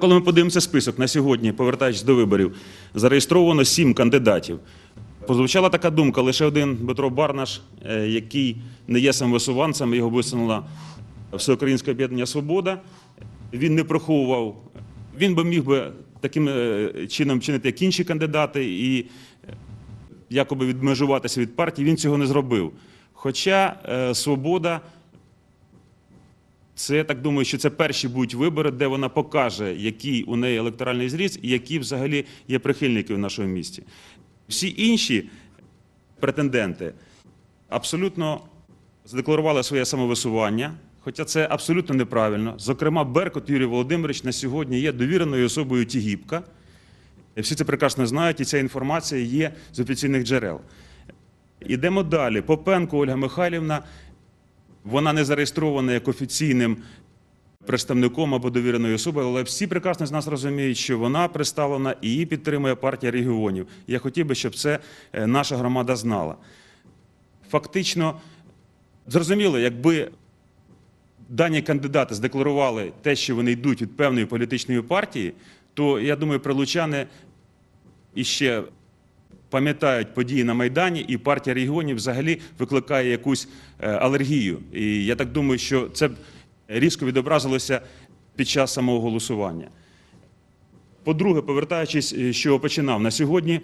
Коли ми подивимося список на сьогодні, повертаючись до виборів, зареєстровано сім кандидатів. Позвучала така думка: лише один Дмитро Барнаш, е, який не є самовисуванцем, його висунула Всеукраїнське об'єднання Свобода. Він не приховував, він би міг би таким е, чином чинити, як інші кандидати, і е, якоби відмежуватися від партії. Він цього не зробив. Хоча свобода це я так думаю, що це перші будуть вибори, де вона покаже, який у неї електоральний зріст і які взагалі є прихильники в нашому місті. Всі інші претенденти абсолютно задекларували своє самовисування, хоча це абсолютно неправильно. Зокрема, Беркут Юрій Володимирович на сьогодні є довіреною особою Тігіпка. Всі це прекрасно знають, і ця інформація є з офіційних джерел. Ідемо далі. Попенко Ольга Михайлівна вона не зареєстрована як офіційним представником або довіреною особою, але всі прекрасно з нас розуміють, що вона представлена і її підтримує партія регіонів. Я хотів би, щоб це е, наша громада знала. Фактично, зрозуміло, якби дані кандидати здекларували те, що вони йдуть від певної політичної партії, то я думаю, прилучани іще пам'ятають події на Майдані, і партія регіонів взагалі викликає якусь е, алергію. І я так думаю, що це різко відобразилося під час самого голосування. По-друге, повертаючись, е, з чого починав, на сьогодні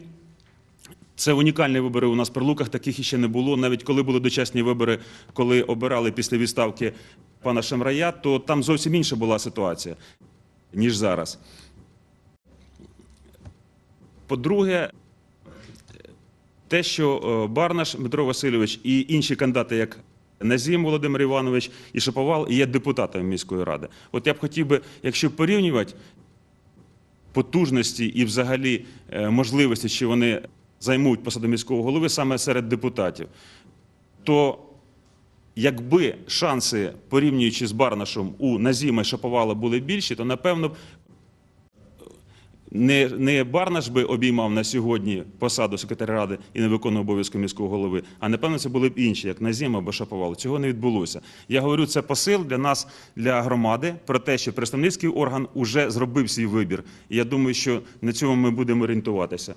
це унікальні вибори у нас при Луках, таких іще не було. Навіть коли були дочасні вибори, коли обирали після відставки пана Шамрая, то там зовсім інша була ситуація, ніж зараз. По-друге, те, що е, Барнаш Дмитро Васильович і інші кандидати, як Назім Володимир Іванович і Шаповал, є депутатами міської ради. От я б хотів би, якщо порівнювати потужності і взагалі е, можливості, що вони займуть посаду міського голови саме серед депутатів, то якби шанси, порівнюючи з Барнашем, у Назіма і Шаповала були більші, то напевно не, не Барнаш би обіймав на сьогодні посаду секретаря ради і не виконував обов'язки міського голови, а напевно це були б інші, як Назім або Шаповал. Цього не відбулося. Я говорю, це посил для нас, для громади, про те, що представницький орган уже зробив свій вибір. І я думаю, що на цьому ми будемо орієнтуватися.